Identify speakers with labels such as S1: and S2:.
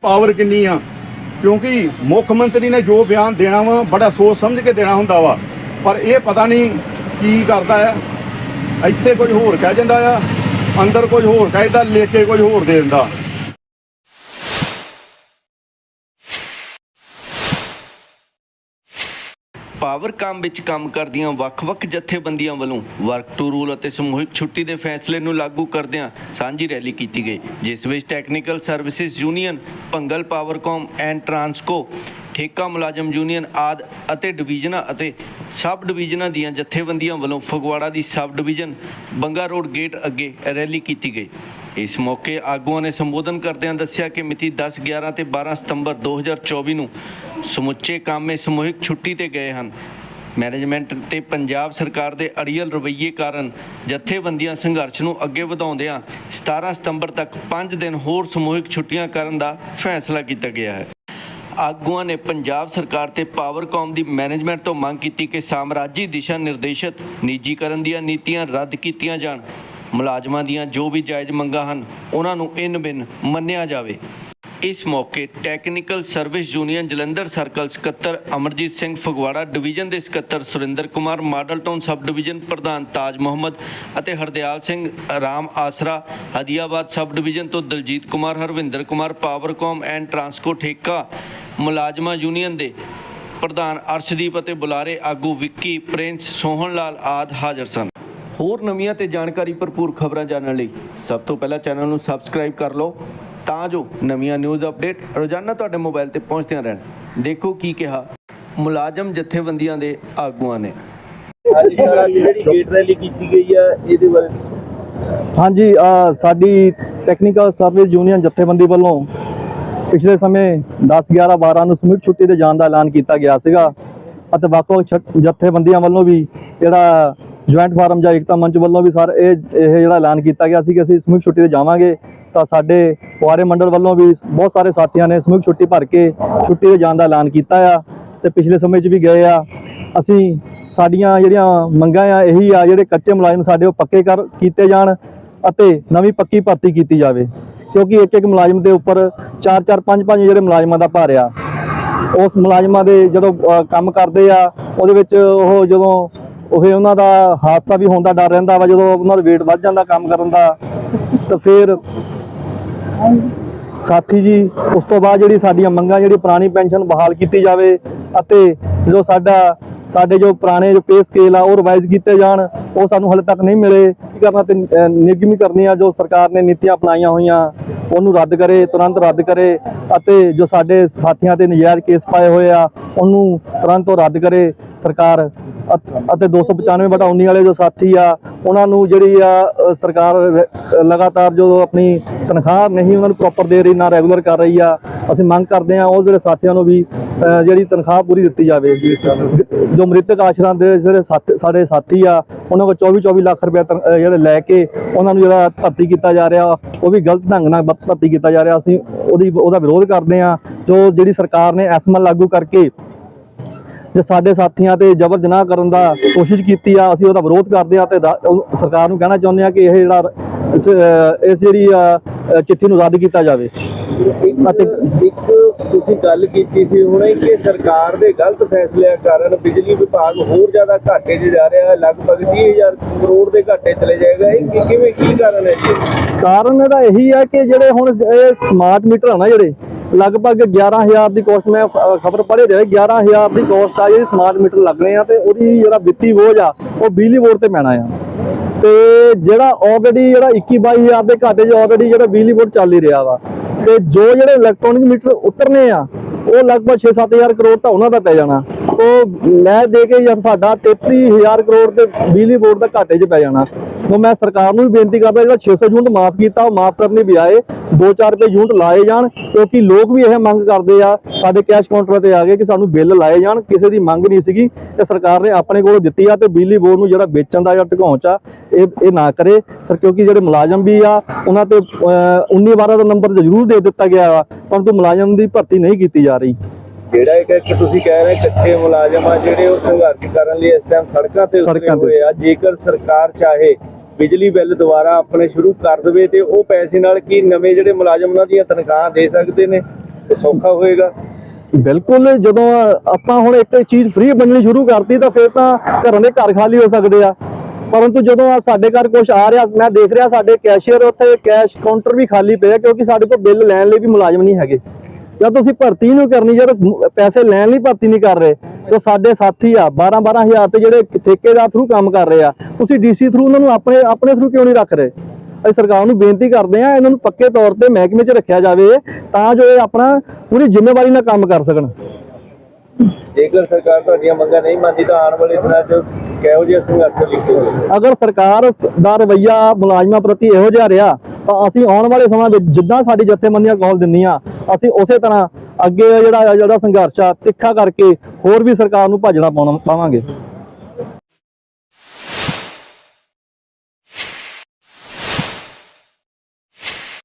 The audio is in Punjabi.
S1: ਪਾਵਰ ਕਿੰਨੀ ਆ? ਕਿਉਂਕਿ ਮੁੱਖ ਮੰਤਰੀ ਨੇ ਜੋ ਬਿਆਨ ਦੇਣਾ ਵਾ, ਬੜਾ ਸੋਚ ਸਮਝ ਕੇ ਦੇਣਾ ਹੁੰਦਾ ਵਾ। ਪਰ ਇਹ ਪਤਾ ਨਹੀਂ ਕੀ ਕਰਦਾ ਆ। ਇੱਥੇ ਕੁਝ ਹੋਰ ਕਹਿ ਜਾਂਦਾ ਆ, ਅੰਦਰ ਕੁਝ ਹੋਰ ਕਹਿਦਾ ਲੈ ਕੇ ਕੁਝ ਹੋਰ ਦੇ ਦਿੰਦਾ।
S2: ਪਾਵਰ ਕੰਮ ਵਿੱਚ ਕੰਮ ਕਰਦੀਆਂ ਵੱਖ-ਵੱਖ ਜਥੇਬੰਦੀਆਂ ਵੱਲੋਂ ਵਰਕ ਟੂ ਰੂਲ ਅਤੇ ਸਮੂਹਿਕ ਛੁੱਟੀ ਦੇ ਫੈਸਲੇ ਨੂੰ ਲਾਗੂ ਕਰਦਿਆਂ ਸਾਂਝੀ ਰੈਲੀ ਕੀਤੀ ਗਈ, ਜਿਸ ਵਿੱਚ ਟੈਕਨੀਕਲ ਸਰਵਿਸਿਜ਼ ਯੂਨੀਅਨ ਭੰਗਲ ਪਾਵਰਕਾਮ ਐਂਡ ਟਰਾਂਸਕੋ, ਠੇਕਾ ਮੁਲਾਜ਼ਮ ਯੂਨੀਅਨ ਆਦ ਅਤੇ ਡਿਵੀਜ਼ਨਾਂ ਅਤੇ ਸਬ ਡਿਵੀਜ਼ਨਾਂ ਦੀਆਂ ਜਥੇਬੰਦੀਆਂ ਵੱਲੋਂ ਫਗਵਾੜਾ ਦੀ sub division Banga road gate ਅੱਗੇ ਰੈਲੀ ਕੀਤੀ ਗਈ। ਇਸ ਮੌਕੇ ਆਗੂਆਂ ਨੇ ਸੰਬੋਧਨ ਕਰਦਿਆਂ ਦੱਸਿਆ ਕਿ ਮਿਤੀ 10 11 ਤੇ 12 ਸਤੰਬਰ 2024 ਨੂੰ ਸਮੁੱਚੇ ਕਾਮੇ ਸਮੂਹਿਕ ਛੁੱਟੀ ਤੇ ਗਏ ਹਨ। ਮੈਨੇਜਮੈਂਟ ਤੇ ਪੰਜਾਬ ਸਰਕਾਰ ਦੇ ਅੜੀਅਲ ਰਵੱਈਏ ਕਾਰਨ ਜਥੇਬੰਦੀਆਂ ਸੰਘਰਸ਼ ਨੂੰ ਅੱਗੇ ਵਧਾਉਂਦਿਆਂ 17 ਸਤੰਬਰ ਤੱਕ 5 ਦਿਨ ਹੋਰ ਸਮੂਹਿਕ ਛੁੱਟੀਆਂ ਕਰਨ ਦਾ ਫੈਸਲਾ ਕੀਤਾ ਗਿਆ ਹੈ। ਆਗੂਆਂ ਨੇ ਪੰਜਾਬ ਸਰਕਾਰ ਤੇ ਪਾਵਰਕਾਮ ਦੀ ਮੈਨੇਜਮੈਂਟ ਤੋਂ ਮੰਗ ਕੀਤੀ ਕਿ ਸਾਮਰਾਜੀ ਦਿਸ਼ਾ ਨਿਰਦੇਸ਼ਤ ਨਿੱਜੀਕਰਨ ਦੀਆਂ ਨੀਤੀਆਂ ਰੱਦ ਕੀਤੀਆਂ ਜਾਣ। ਮੁਲਾਜ਼ਮਾਂ ਦੀਆਂ ਜੋ ਵੀ ਜਾਇਜ਼ ਮੰਗਾਂ ਹਨ, ਉਹਨਾਂ ਨੂੰ ਇਨ ਬਿਨ ਮੰਨਿਆ ਜਾਵੇ। ਇਸ ਮੌਕੇ technical service union Jalandhar circle ਸਕੱਤਰ ਅਮਰਜੀਤ ਸਿੰਘ ਫਗਵਾੜਾ ਡਿਵੀਜ਼ਨ ਦੇ ਸਕੱਤਰ Surinder Kumar, Model Town sub division ਪ੍ਰਧਾਨ ਤਾਜ ਮੁਹੰਮਦ ਅਤੇ ਹਰਦਿਆਲ ਸਿੰਘ ਰਾਮ ਆਸਰਾ, ਹਦੀਆਬਾਦ ਸਬ ਡਿਵੀਜ਼ਨ ਤੋਂ Daljit Kumar, Harvinder Kumar Powercom and Transco ਠੇਕਾ, ਮੁਲਾਜ਼ਮਾਂ ਯੂਨੀਅਨ ਦੇ ਪ੍ਰਧਾਨ ਅਰਸ਼ਦੀਪ ਅਤੇ ਬੁਲਾਰੇ ਆਗੂ ਵਿੱਕੀ, ਪ੍ਰਿੰਸ ਸੋਹਣ ਲਾਲ ਆਦ ਹਾਜ਼ਰ ਸਨ। ਹੋਰ ਨਵੀਆਂ ਤੇ ਜਾਣਕਾਰੀ ਭਰਪੂਰ ਖਬਰਾਂ ਜਾਣਨ ਲਈ ਸਭ ਤੋਂ ਪਹਿਲਾਂ ਚੈਨਲ ਨੂੰ ਸਬਸਕ੍ਰਾਈਬ ਕਰ ਲਓ। ਤਾਂ ਜੋ ਨਵੀਆਂ ਨਿਊਜ਼ ਅਪਡੇਟ ਰੋਜ਼ਾਨਾ ਤੁਹਾਡੇ ਮੋਬਾਈਲ ਤੇ ਪਹੁੰਚਦੀਆਂ ਰਹਿਣ। ਦੇਖੋ ਕੀ ਕਿਹਾ ਮੁਲਾਜ਼ਮ ਜਥੇਬੰਦੀਆਂ ਦੇ ਆਗੂਆਂ ਨੇ।
S3: ਅੱਜ ਜਿਹੜੀ ਗੇਟ ਰੈਲੀ ਕੀਤੀ ਗਈ ਆ ਇਹਦੇ ਬਾਰੇ
S4: ਹਾਂਜੀ ਸਾਡੀ ਟੈਕਨੀਕਲ ਸਰਵਿਸ ਯੂਨੀਅਨ ਜਥੇਬੰਦੀ ਵੱਲੋਂ ਪਿਛਲੇ ਸਮੇਂ 10 11 12 ਨੂੰ ਸਮੂਹਿਕ ਛੁੱਟੀ ਤੇ ਜਾਣ ਦਾ ਐਲਾਨ ਕੀਤਾ ਗਿਆ ਸੀਗਾ। ਅਤੇ ਵੱਖ-ਵੱਖ ਛ- ਜਥੇਬੰਦੀਆਂ ਵੱਲੋਂ ਵੀ ਜਿਹੜਾ ਜੁਆਇੰਟ ਫਾਰਮ ਜਾਂ ਏਕਤਾ ਮੰਚ ਵੱਲੋਂ ਵੀ ਸਰ ਇਹ ਇਹ ਜਿਹੜਾ ਐਲਾਨ ਕੀਤਾ ਗਿਆ ਸੀ ਕਿ ਅਸੀਂ ਸਮੂਹਿਕ ਛੁੱਟੀ ਤੇ ਜਾਵਾਂਗੇ, ਤਾਂ ਸਾਡੇ ਕੁਆਰੇ ਮੰਡਲ ਵੱਲੋਂ ਵੀ ਬਹੁਤ ਸਾਰੇ ਸਾਥੀਆਂ ਨੇ ਸਮੂਹਿਕ ਛੁੱਟੀ ਭਰ ਕੇ ਛੁੱਟੀ ਤੇ ਜਾਣ ਦਾ ਐਲਾਨ ਕੀਤਾ ਆ ਤੇ ਪਿਛਲੇ ਸਮੇਂ 'ਚ ਵੀ ਗਏ ਆ। ਅਸੀਂ ਸਾਡੀਆਂ ਜਿਹੜੀਆਂ ਮੰਗਾਂ ਆ, ਇਹੀ ਆ, ਜਿਹੜੇ ਕੱਚੇ ਮੁਲਾਜ਼ਮ ਸਾਡੇ ਉਹ ਪੱਕੇ ਕਰ, ਕੀਤੇ ਜਾਣ ਅਤੇ ਨਵੀਂ ਪੱਕੀ ਭਰਤੀ ਕੀਤੀ ਜਾਵੇ। ਕਿਉਂਕਿ ਇੱਕ ਇੱਕ ਮੁਲਾਜ਼ਮ ਦੇ ਉੱਪਰ 4 4 5 5 ਜਿਹੜੇ ਮੁਲਾਜ਼ਮਾਂ ਦਾ ਭਾਰ ਆ। ਉਸ ਮੁਲਾਜ਼ਮਾਂ ਦੇ ਜਦੋਂ ਕੰਮ ਕਰਦੇ ਆ, ਉਹਦੇ ਵਿੱਚ ਉਹ ਜਦੋਂ ਉਹ ਉਹਨਾਂ ਦਾ ਹਾਦਸਾ ਵੀ ਹੋਣ ਦਾ ਡਰ ਰਹਿੰਦਾ ਵਾ, ਜਦੋਂ ਉਹਨਾਂ ਦਾ weight ਵੱਧ ਜਾਂਦਾ ਕੰਮ ਕਰਨ ਦਾ, ਤਾਂ ਫਿਰ ਸਾਥੀ ਜੀ, ਉਸ ਤੋਂ ਬਾਅਦ ਜਿਹੜੀ ਸਾਡੀਆਂ ਮੰਗਾਂ, ਜਿਹੜੀ ਪੁਰਾਣੀ ਪੈਨਸ਼ਨ ਬਹਾਲ ਕੀਤੀ ਜਾਵੇ ਅਤੇ ਜੋ ਸਾਡਾ ਸਾਡੇ ਜੋ ਪੁਰਾਣੇ ਜੋ ਪੇ ਸਕੇਲ ਆ ਉਹ ਰਿਵਾਈਜ਼ ਕੀਤੇ ਜਾਣ ਉਹ ਸਾਨੂੰ ਹਲੇ ਤੱਕ ਨਹੀਂ ਮਿਲੇ। ਕੀ ਕਰਨਾ ਤੇ ਅਹ, ਕਰਨੀ ਆ ਜੋ ਸਰਕਾਰ ਨੇ ਨੀਤੀਆਂ ਅਪਣਾਈਆਂ ਹੋਈਆਂ ਉਹਨੂੰ ਰੱਦ ਕਰੇ ਤੁਰੰਤ ਰੱਦ ਕਰੇ ਅਤੇ ਜੋ ਸਾਡੇ ਸਾਥੀਆਂ ਤੇ ਨਜਾਇਜ਼ ਕੇਸ ਪਾਏ ਹੋਏ ਆ ਉਹਨੂੰ ਤੁਰੰਤ ਰੱਦ ਕਰੇ ਸਰਕਾਰ। ਅਤ- ਅਤੇ 295 ਬਟਾ 19 ਵਾਲੇ ਜੋ ਸਾਥੀ ਆ ਉਹਨਾਂ ਨੂੰ ਜਿਹੜੀ ਆ ਸਰਕਾਰ ਲਗਾਤਾਰ ਜੋ ਆਪਣੀ ਤਨਖਾਹ ਨਹੀਂ ਉਹਨਾਂ ਨੂੰ ਪ੍ਰੋਪਰ ਦੇ ਰਹੀ ਨਾ ਰੈਗੂਲਰ ਕਰ ਰਹੀ ਆ ਅਸੀਂ ਮੰਗ ਕਰਦੇ ਹਾਂ ਉਹ ਜਿਹੜੇ ਸਾਥੀਆਂ ਨੂੰ ਵੀ ਜਿਹੜੀ ਤਨਖਾਹ ਪੂਰੀ ਦਿੱਤੀ ਜਾਵੇ। ਜੋ ਮ੍ਰਿਤਕ ਆਸ਼ਰਮ ਦੇ ਜਿਹੜੇ ਸਾਥ- ਸਾਡੇ ਸਾਥੀ ਆ, ਉਹਨਾਂ ਕੋਲ 24 24 ਲੱਖ ਰੁਪਏ ਤਨ- ਜਿਹੜੇ ਲੈ ਕੇ ਉਹਨਾਂ ਨੂੰ ਜਿਹੜਾ ਭਰਤੀ ਕੀਤਾ ਜਾ ਰਿਹਾ, ਉਹ ਵੀ ਗਲਤ ਢੰਗ ਨਾਲ ਭਰਤੀ ਕੀਤਾ ਜਾ ਰਿਹਾ। ਅਸੀਂ ਉਹਦੀ, ਉਹਦਾ ਵਿਰੋਧ ਕਰਦੇ ਆ ਜੋ ਜਿਹੜੀ ਸਰਕਾਰ ਨੇ ਐਸਐਮਐਲ ਲਾਗੂ ਕਰਕੇ ਜੇ ਸਾਡੇ ਸਾਥੀਆਂ ਤੇ ਜ਼ਬਰ ਜਨਾਹ ਕਰਨ ਦਾ ਕੋਸ਼ਿਸ਼ ਕੀਤੀ ਆ, ਅਸੀਂ ਉਹਦਾ ਵਿਰੋਧ ਕਰਦੇ ਆ ਤੇ ਰਾ- ਉਹ ਸਰਕਾਰ ਨੂੰ ਕਹਿਣਾ ਚਾਹੁੰਦੇ ਆ ਕਿ ਇਹ ਜਿਹੜਾ ਇਸ ਜਿਹੜੀ ਚਿੱਠੀ ਨੂੰ ਰੱਦ ਕੀਤਾ ਜਾਵੇ।
S3: ਇੱਕ ਇੱਕ ਤੁਸੀਂ ਗੱਲ ਕੀਤੀ ਸੀ ਹੁਣੇ ਕਿ ਸਰਕਾਰ ਦੇ ਗਲਤ ਫੈਸਲਿਆਂ ਕਾਰਨ ਬਿਜਲੀ ਵਿਭਾਗ ਹੋਰ ਜ਼ਿਆਦਾ ਘਾਟੇ 'ਚ ਜਾ ਰਿਹਾ ਹੈ ਲਗਭਗ 30000 ਕਰੋੜ ਦੇ ਘਾਟੇ ਚਲੇ ਜਾਏਗਾ। ਇਹ ਕਿਵੇਂ ਕੀ ਕਾਰਨ ਹੈ ਜੀ?
S4: ਕਾਰਨ ਇਹਦਾ ਇਹੀ ਆ ਕਿ ਜਿਹੜੇ ਹੁਣ ਇਹ ਸਮਾਰਟ ਮੀਟਰ ਆ ਨਾ ਜਿਹੜੇ ਲਗਭਗ 11000 ਦੀ ਕੋਸਟ ਮੈਂ ਖਬਰ ਪੜ੍ਹੇ ਰਿਹਾ 11000 ਦੀ ਕੋਸਟ ਆ ਜਿਹੜੀ ਸਮਾਰਟ ਮੀਟਰ ਲੱਗਣੇ ਆ ਤੇ ਉਹਦੀ ਜਿਹੜਾ ਵਿੱਤੀ ਬੋਝ ਆ ਉਹ ਬਿਜਲੀ ਬੋਰਡ ਤੇ ਪੈਣਾ ਆ। ਤੇ ਜਿਹੜਾ ਆਲਰੇਡੀ ਜਿਹੜਾ 21 22000 ਦੇ ਘਾਟੇ 'ਚ ਆਲਰੇਡੀ ਜਿਹੜਾ ਬਿਜਲੀ ਬੋਰਡ ਚੱਲ ਹੀ ਰਿਹਾ ਵਾ ਤੇ ਜੋ ਜਿਹੜੇ ਇਲੈਕਟ੍ਰੋਨਿਕ ਮੀਟਰ ਉਤਰਨੇ ਆ, ਉਹ ਲਗਭਗ 6-7000 ਕਰੋੜ ਤਾਂ ਉਹਨਾਂ ਦਾ ਪੈ ਜਾਣਾ। ਉਹ ਮੈਂ ਦੇ ਕੇ ਯਾਰ ਸਾਡਾ 33000 ਕਰੋੜ ਤੇ ਬਿਜਲੀ ਬੋਰਡ ਦਾ ਘਾਟੇ 'ਚ ਪੈ ਜਾਣਾ। ਉਹ ਮੈਂ ਸਰਕਾਰ ਨੂੰ ਵੀ ਬੇਨਤੀ ਕਰਦਾ, ਜਿਹੜਾ 600 ਯੂਨਿਟ ਮਾਫ ਕੀਤਾ, ਉਹ ਮਾਫ ਕਰਨੀ ਬਜਾਏ ਆਏ। 2-4 ਰੁਪਏ ਯੂਨਿਟ ਲਾਏ ਜਾਣ, ਕਿਉਂਕਿ ਲੋਕ ਵੀ ਇਹ ਮੰਗ ਕਰਦੇ ਆ, ਸਾਡੇ ਕੈਸ਼ ਕਾਊਂਟਰ ਤੇ ਆ ਗਏ ਕਿ ਸਾਨੂੰ ਬਿੱਲ ਲਾਏ ਜਾਣ, ਕਿਸੇ ਦੀ ਮੰਗ ਨਹੀਂ ਸੀਗੀ। ਤੇ ਸਰਕਾਰ ਨੇ ਆਪਣੇ ਕੋਲੋਂ ਦਿੱਤੀ ਆ ਤੇ ਬਿਜਲੀ ਬੋਰਡ ਨੂੰ ਜਿਹੜਾ ਵੇਚਣ ਦਾ ਜਾਂ ਢਕਾਉਣ ਚ ਆ ਇਹ ਇਹ ਨਾ ਕਰੇ। ਸਰ ਕਿਉਂਕਿ ਜਿਹੜੇ ਮੁਲਾਜ਼ਮ ਵੀ ਆ ਉਹਨਾਂ ਤੇ 19 12 ਦਾ ਨੰਬਰ ਜ਼ਰੂਰ ਦੇ ਦਿੱਤਾ ਗਿਆ ਵਾ ਪਰੰਤੂ ਮੁਲਾਜ਼ਮ ਦੀ ਭਰਤੀ ਨਹੀਂ ਕੀਤੀ ਜਾ ਰਹੀ।
S3: ਜਿਹੜਾ ਇੱਕ ਇੱਕ ਤੁਸੀਂ ਕਹਿ ਰਹੇ ਕੱਚੇ ਮੁਲਾਜ਼ਮ ਆ ਜਿਹੜੇ ਉਹ ਸੰਘਰਸ਼ ਕਰਨ ਲਈ ਇਸ ਟਾਈਮ ਸੜਕਾਂ ਤੇ ਉਤਰੇ। ਹੋਏ ਆ। ਜੇਕਰ ਸਰਕਾਰ ਚਾਹੇ ਬਿਜਲੀ ਬਿੱਲ ਦੁਬਾਰਾ ਆਪਣੇ ਸ਼ੁਰੂ ਕਰ ਦੇਵੇ ਤੇ ਉਹ ਪੈਸੇ ਨਾਲ ਕੀ ਨਵੇਂ ਜਿਹੜੇ ਮੁਲਾਜ਼ਮ ਉਹਨਾਂ ਦੀਆਂ ਤਨਖਾਹਾਂ ਦੇ ਸਕਦੇ ਨੇ? ਸੌਖਾ ਹੋਏਗਾ।
S4: ਬਿਲਕੁਲ ਜਦੋਂ ਆਪਾਂ ਹੁਣ ਇੱਕ ਚੀਜ਼ ਫ੍ਰੀ ਬਣਨੀ ਸ਼ੁਰੂ ਕਰਤੀ ਤਾਂ ਫਿਰ ਤਾਂ ਘਰਾਂ ਦੇ ਘਰ ਖਾਲੀ ਹੋ ਸਕਦੇ ਆ। ਪਰੰਤੂ ਜਦੋਂ ਆ ਸਾਡੇ ਘਰ ਕੁਝ ਆ ਰਿਹਾ, ਮੈਂ ਦੇਖ ਰਿਹਾ ਸਾਡੇ ਕੈਸ਼ੀਅਰ ਉੱਥੇ ਕੈਸ਼ ਕਾਊਂਟਰ ਵੀ ਖਾਲੀ ਪਿਆ ਕਿਉਂਕਿ ਸਾਡੇ ਕੋਲ ਬਿੱਲ ਲੈਣ ਲਈ ਵੀ ਮੁਲਾਜ਼ਮ ਨਹੀਂ ਹੈਗੇ। ਜਦ ਤੁਸੀਂ ਭਰਤੀ ਨਹੀਂ ਕਰਨੀ ਜਦ ਪੈਸੇ ਲੈਣ ਲਈ ਭਰਤੀ ਨਹੀਂ ਕਰ ਰਹੇ, ਤਾਂ ਸਾਡੇ ਸਾਥੀ ਆ 12 12000 ਤੇ ਜਿਹੜੇ ਠੇਕੇਦਾਰ ਥਰੂ ਕੰਮ ਕਰ ਰਹੇ ਆ, ਤੁਸੀਂ ਡੀਸੀ ਥਰੂ ਉਹਨਾਂ ਨੂੰ ਆਪਣੇ ਆਪਣੇ ਥਰੂ ਕਿਉਂ ਨਹੀਂ ਰੱਖ ਰਹੇ? ਅਸੀਂ ਸਰਕਾਰ ਨੂੰ ਬੇਨਤੀ ਕਰਦੇ ਆ ਇਹਨਾਂ ਨੂੰ ਪੱਕੇ ਤੌਰ ਤੇ ਮਹਿਕਮੇ 'ਚ ਰੱਖਿਆ ਜਾਵੇ, ਤਾਂ ਜੋ ਇਹ ਆਪਣਾ ਪੂਰੀ ਜ਼ਿੰਮੇਵਾਰੀ ਨਾਲ ਕੰਮ ਕਰ ਸਕਣ।
S3: ਜੇਕਰ ਸਰਕਾਰ ਤੁਹਾਡੀਆਂ ਮੰਗਾਂ ਨਹੀਂ ਮੰਨਦੀ, ਤਾਂ ਆਉਣ ਵਾਲੇ ਦਿਨਾਂ 'ਚ ਕਿਹੋ ਜਿਹਾ ਸੰਘਰਸ਼ ਲਿਖੋਗੇ
S4: ਅਗਰ ਸਰਕਾਰ ਦਾ ਰਵੱਈਆ ਮੁਲਾਜ਼ਮਾਂ ਪ੍ਰਤੀ ਇਹੋ ਜਿਹਾ ਰਿਹਾ, ਤਾਂ ਅਸੀਂ ਆਉਣ ਵਾਲੇ ਸਮਾਂ ਵਿੱਚ ਜਿੱਦਾਂ ਸਾਡੀ ਜਥੇਬੰਦੀਆਂ ਕਾਲ ਦਿੰਦੀਆਂ, ਅਸੀਂ ਉਸੇ ਤਰ੍ਹਾਂ ਅੱਗੇ ਜਿਹੜਾ ਜਿਹੜਾ ਸੰਘਰਸ਼ ਆ, ਤਿੱਖਾ ਕਰਕੇ ਹੋਰ ਵੀ ਸਰਕਾਰ ਨੂੰ ਭਾਜਣਾ ਪਾਉਣਾ ਪਾਵਾਂਗੇ।